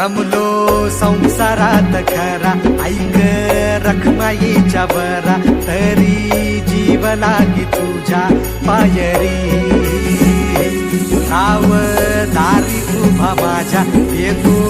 रमलो संसारात खरा. ऐक रखमाईच्या बरा तरी जीव लागी तुझ्या पायरी. राव दारी उभा माझ्या. येतो